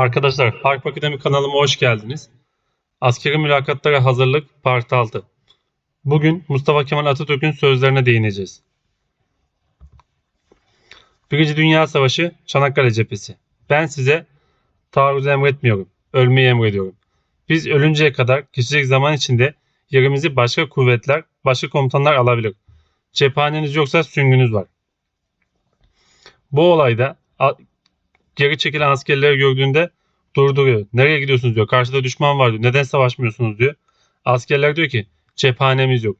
Arkadaşlar Harp Akademi kanalıma hoş geldiniz. Askeri mülakatlara hazırlık part 6. Bugün Mustafa Kemal Atatürk'ün sözlerine değineceğiz. Birinci Dünya Savaşı Çanakkale Cephesi. Ben size taarruz emretmiyorum. Ölmeyi emrediyorum. Biz ölünceye kadar geçecek zaman içinde yerimizi başka kuvvetler, başka komutanlar alabilir. Cephaneniz yoksa süngünüz var. Bu olayda geri çekilen askerleri gördüğünde durduruyor. Nereye gidiyorsunuz diyor. Karşıda düşman var diyor. Neden savaşmıyorsunuz diyor. Askerler diyor ki cephanemiz yok.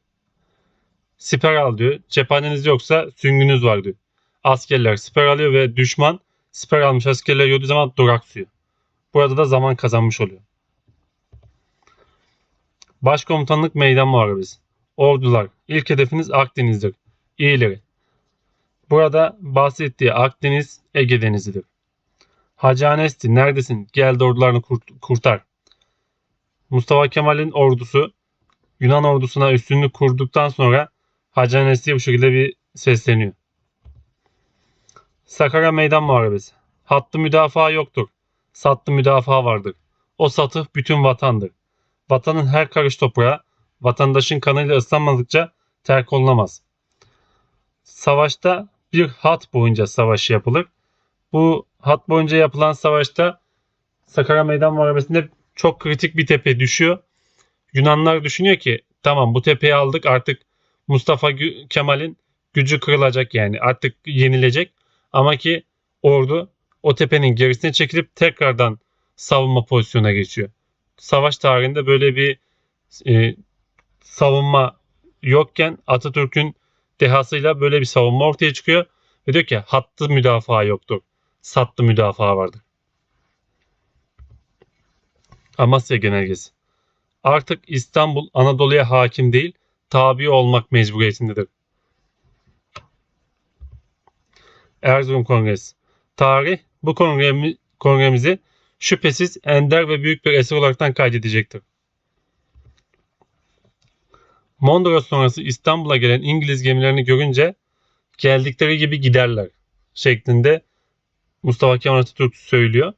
Siper al diyor. Cephaneniz yoksa süngünüz var diyor. Askerler siper alıyor ve düşman siper almış askerler gördüğü zaman duraksıyor. Burada da zaman kazanmış oluyor. Başkomutanlık meydan muharebesi. Ordular. İlk hedefiniz Akdeniz'dir. İyileri. Burada bahsettiği Akdeniz Ege Denizi'dir. Hacı Anesti neredesin? Gel de ordularını kurt- kurtar. Mustafa Kemal'in ordusu Yunan ordusuna üstünlük kurduktan sonra Hacı Anesti'ye bu şekilde bir sesleniyor. Sakarya Meydan Muharebesi. Hattı müdafaa yoktur. Sattı müdafaa vardır. O satı bütün vatandır. Vatanın her karış toprağı vatandaşın kanıyla ıslanmadıkça terk olunamaz. Savaşta bir hat boyunca savaş yapılır. Bu hat boyunca yapılan savaşta Sakarya Meydan Muharebesi'nde çok kritik bir tepe düşüyor. Yunanlar düşünüyor ki tamam bu tepeyi aldık artık Mustafa Kemal'in gücü kırılacak yani artık yenilecek. Ama ki ordu o tepenin gerisine çekilip tekrardan savunma pozisyona geçiyor. Savaş tarihinde böyle bir e, savunma yokken Atatürk'ün dehasıyla böyle bir savunma ortaya çıkıyor ve diyor ki hattı müdafaa yoktur. Sattı müdafaa vardır. Amasya Genelgesi. Artık İstanbul Anadolu'ya hakim değil, tabi olmak mecburiyetindedir. Erzurum Kongresi. Tarih bu kongremi, kongremizi şüphesiz ender ve büyük bir eser olaraktan kaydedecektir. Mondros sonrası İstanbul'a gelen İngiliz gemilerini görünce geldikleri gibi giderler şeklinde Mustafa Kemal Atatürk söylüyor.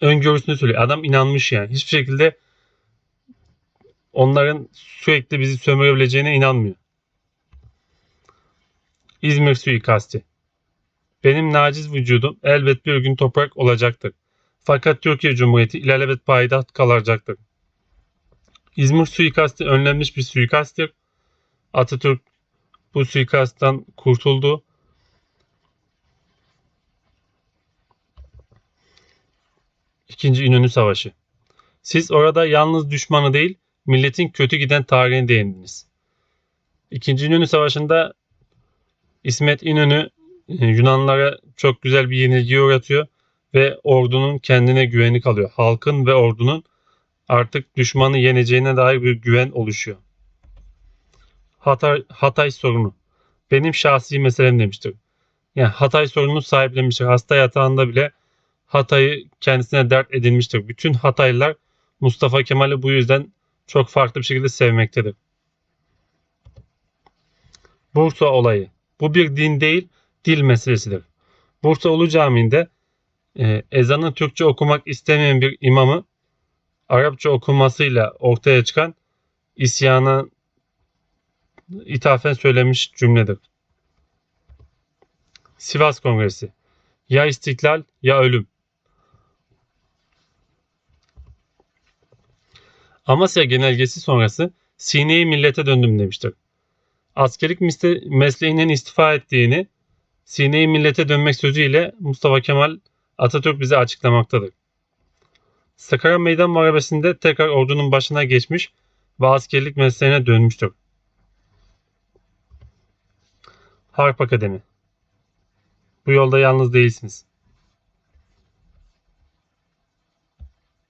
Öngörüsünü söylüyor. Adam inanmış yani. Hiçbir şekilde onların sürekli bizi sömürebileceğine inanmıyor. İzmir suikasti. Benim naciz vücudum elbet bir gün toprak olacaktır. Fakat Türkiye Cumhuriyeti ilelebet payitaht kalacaktır. İzmir suikasti önlenmiş bir suikasttir. Atatürk bu suikasttan kurtuldu. İkinci İnönü Savaşı. Siz orada yalnız düşmanı değil, milletin kötü giden tarihine değindiniz. İkinci İnönü Savaşı'nda İsmet İnönü e, Yunanlara çok güzel bir yenilgi uğratıyor ve ordunun kendine güveni kalıyor. Halkın ve ordunun artık düşmanı yeneceğine dair bir güven oluşuyor. Hatay, Hatay sorunu. Benim şahsi meselem demiştir. Yani Hatay sorununu sahiplenmiştir. Hasta yatağında bile Hatay'ı kendisine dert edinmiştir. Bütün Hataylılar Mustafa Kemal'i bu yüzden çok farklı bir şekilde sevmektedir. Bursa olayı. Bu bir din değil, dil meselesidir. Bursa Ulu Camii'nde e, ezanı Türkçe okumak istemeyen bir imamı Arapça okumasıyla ortaya çıkan isyana ithafen söylemiş cümledir. Sivas Kongresi. Ya istiklal ya ölüm. Amasya Genelgesi sonrası sineyi millete döndüm demiştir. Askerlik mesleğinden istifa ettiğini sineyi millete dönmek sözüyle Mustafa Kemal Atatürk bize açıklamaktadır. Sakarya Meydan Muharebesi'nde tekrar ordunun başına geçmiş ve askerlik mesleğine dönmüştür. Harp Akademi Bu yolda yalnız değilsiniz.